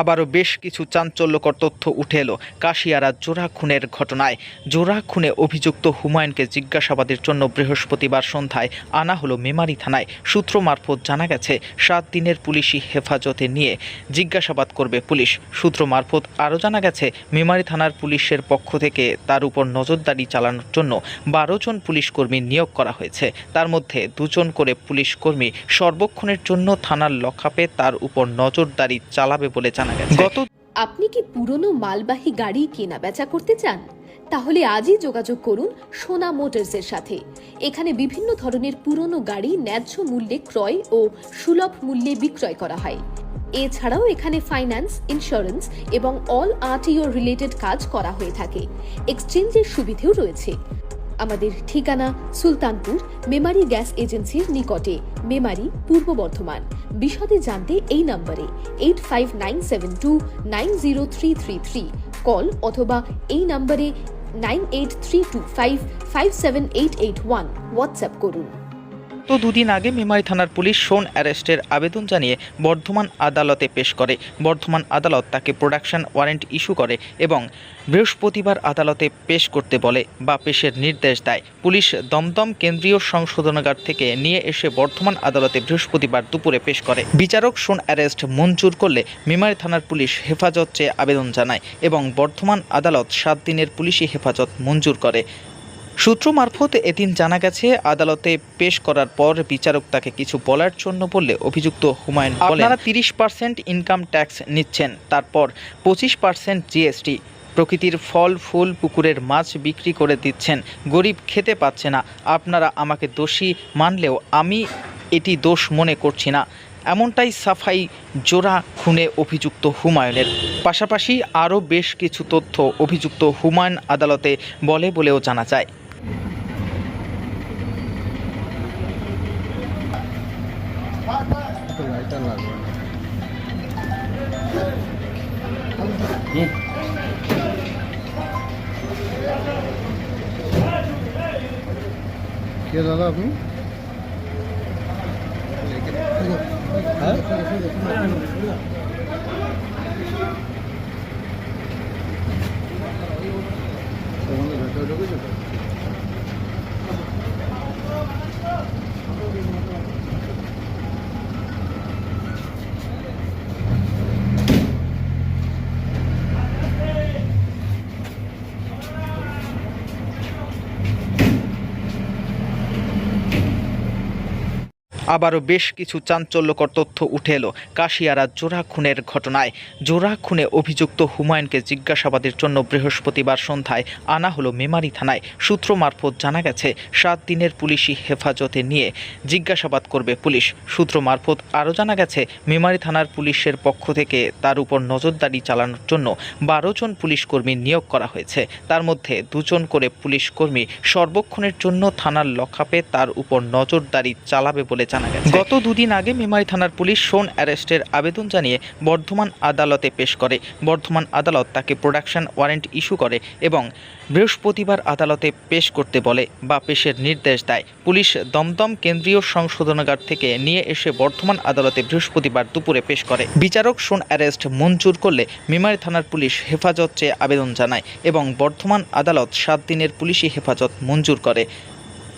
আবারও বেশ কিছু চাঞ্চল্যকর তথ্য উঠে এলো কাশিয়ারা জোড়া খুনের ঘটনায়। জোড়া খুনে অভিযুক্ত হুমায়ুনকে জিজ্ঞাসাবাদের জন্য বৃহস্পতিবার সন্ধ্যায় আনা হলো মেমারি থানায়। সূত্র মারফত জানা গেছে, সাত দিনের পুলিশি হেফাজতে নিয়ে জিজ্ঞাসাবাদ করবে পুলিশ। সূত্র মারফত আরও জানা গেছে, মেমারি থানার পুলিশের পক্ষ থেকে তার উপর নজরদারি চালানোর জন্য বারো জন পুলিশ কর্মী নিয়োগ করা হয়েছে। তার মধ্যে দুজন করে পুলিশ কর্মী সর্বক্ষণের জন্য থানার লকআপে তার উপর নজরদারি চালাবে বলে জানা গেছে। গত আপনি কি পুরনো মালবাহী গাড়ি কেনা বেচা করতে চান? তাহলে আজই যোগাযোগ করুন সোনা মোটরসের সাথে। এখানে বিভিন্ন ধরনের পুরনো গাড়ি ন্যায্য মূল্যে ক্রয় ও সুলভ মূল্যে বিক্রয় করা হয়। এছাড়াও এখানে ফাইন্যান্স ইন্স্যুরেন্স এবং অল আরটিও রিলেটেড কাজ করা হয়ে থাকে। এক্সচেঞ্জের সুবিধেও রয়েছে। আমাদের ঠিকানা সুলতানপুর মেমারি গ্যাস এজেন্সির নিকটে। মেমারি, পূর্ব বর্ধমান। বিশদে জানতে এই নম্বরে eight five nine seven two nine zero three three three call অথবা এই নম্বরে nine eight three two five five seven eight eight one WhatsApp করুন। তো দুদিন আগে মেমারি থানার পুলিশ সোন অ্যারেস্টের আবেদন জানিয়ে বর্ধমান আদালতে পেশ করে। বর্ধমান আদালত তাকে প্রোডাকশন ওয়ারেন্ট ইস্যু করে এবং বৃহস্পতিবার আদালতে পেশ করতে বলে বা পেশের নির্দেশ দেয়। পুলিশ দমদম কেন্দ্রীয় সংশোধনাগার থেকে নিয়ে এসে বর্ধমান আদালতে বৃহস্পতিবার দুপুরে পেশ করে। বিচারক সোন অ্যারেস্ট মঞ্জুর করলে মেমারি থানার পুলিশ হেফাজত চেয়ে আবেদন জানায় এবং বর্ধমান আদালত সাত দিনের পুলিশি হেফাজত মঞ্জুর করে। সূত্র মারফত এদিন জানা গেছে, আদালতে পেশ করার পর বিচারক তাকে কিছু বলার জন্য বললে অভিযুক্ত হুমায়ুন আপনারা তিরিশ পার্সেন্ট ইনকাম ট্যাক্স নিচ্ছেন, তারপর পঁচিশ পার্সেন্ট জিএসটি প্রকৃতির ফল, ফুল, পুকুরের মাছ বিক্রি করে দিচ্ছেন, গরিব খেতে পাচ্ছে না, আপনারা আমাকে দোষী মানলেও আমি এটি দোষ মনে করছি না। এমনটাই সাফাই জোড়া খুনে অভিযুক্ত হুমায়ুনের। পাশাপাশি আরও বেশ কিছু তথ্য অভিযুক্ত হুমায়ুন আদালতে বলে বলেও জানা যায়। 좀 많이 달라고. 응. 계산하고? 이렇게, 이거, 아? 이거, 이거, 이거. 저거는 별도로 그죠? আবারও বেশ কিছু চাঞ্চল্যকর তথ্য উঠে এলো কাশিয়ারা জোড়া খুনের ঘটনায়। জোড়া খুনে অভিযুক্ত হুমায়ুনকে জিজ্ঞাসাবাদের জন্য বৃহস্পতিবার সন্ধ্যায় আনা হলো মেমারি থানায়। সূত্র মারফত জানা গেছে, সাত দিনের পুলিশি হেফাজতে নিয়ে জিজ্ঞাসাবাদ করবে পুলিশ। সূত্র মারফত আরও জানা গেছে, মেমারি থানার পুলিশের পক্ষ থেকে তার উপর নজরদারি চালানোর জন্য বারো জন পুলিশ কর্মী নিয়োগ করা হয়েছে। তার মধ্যে দুজন করে পুলিশ কর্মী সর্বক্ষণের জন্য থানার লকআপে তার উপর নজরদারি চালাবে বলে জানা গেছে। গত দুদিন আগে মেমারি থানার পুলিশ সোন অ্যারেস্টের আবেদন জানিয়ে বর্ধমান আদালতে পেশ করে। বর্ধমান আদালত তাকে প্রোডাকশন ওয়ারেন্ট ইস্যু করে এবং বৃহস্পতিবার আদালতে পেশ করতে বলে বা পেশের নির্দেশ দেয়। পুলিশ দমদম কেন্দ্রীয় সংশোধনাগার থেকে নিয়ে এসে বর্ধমান আদালতে বৃহস্পতিবার দুপুরে পেশ করে। বিচারক সোন অ্যারেস্ট মঞ্জুর করলে মেমারি থানার পুলিশ হেফাজত চেয়ে আবেদন জানায় এবং বর্ধমান আদালত সাত দিনের পুলিশি হেফাজত মঞ্জুর করে।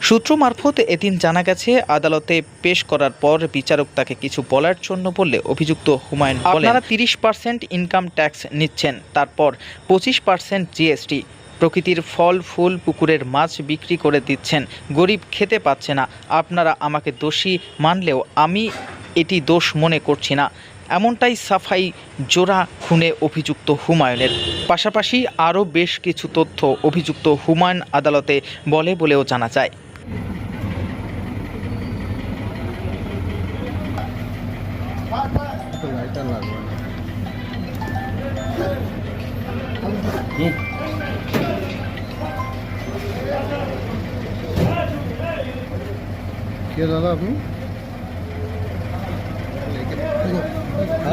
সূত্র মারফত এদিন জানা গেছে, আদালতে পেশ করার পর বিচারক তাকে কিছু বলার জন্য বললে অভিযুক্ত হুমায়ুন আপনারা তিরিশ পার্সেন্ট ইনকাম ট্যাক্স নিচ্ছেন, তারপর পঁচিশ পার্সেন্ট জিএসটি প্রকৃতির ফল, ফুল, পুকুরের মাছ বিক্রি করে দিচ্ছেন, গরিব খেতে পাচ্ছে না, আপনারা আমাকে দোষী মানলেও আমি এটি দোষ মনে করছি না। এমনটাই সাফাই জোড়া খুনে অভিযুক্ত হুমায়ুনের। পাশাপাশি আরও বেশ কিছু তথ্য অভিযুক্ত হুমায়ুন আদালতে বলে বলেও জানা যায়। 해달라고. 응. 기다려라, 응? 아?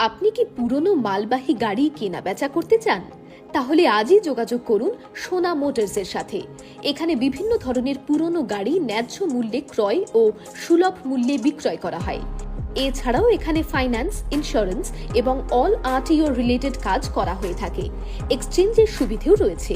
আপনি কি পুরনো মালবাহী গাড়ি কেনা বেচা করতে চান? তাহলে আজই যোগাযোগ করুন সোনা মোটরসের সাথে। এখানে বিভিন্ন ধরনের পুরনো গাড়ি ন্যায্য মূল্যে ক্রয় ও সুলভ মূল্যে বিক্রয় করা হয়। এছাড়াও এখানে ফাইন্যান্স ইন্স্যুরেন্স এবং অল আরটিও রিলেটেড কাজ করা হয়ে থাকে। এক্সচেঞ্জের সুবিধেও রয়েছে।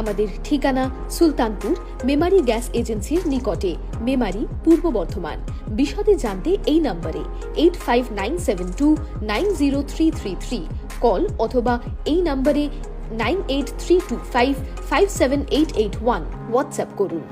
আমাদের ঠিকানা সুলতানপুর মেমারি গ্যাস এজেন্সির নিকটে, মেমারি পূর্ব বর্ধমান। বিশদে জানতে এই নম্বরে eight five nine seven two nine zero three three three call অথবা এই নম্বরে nine eight three two five five seven eight eight one WhatsApp করুন।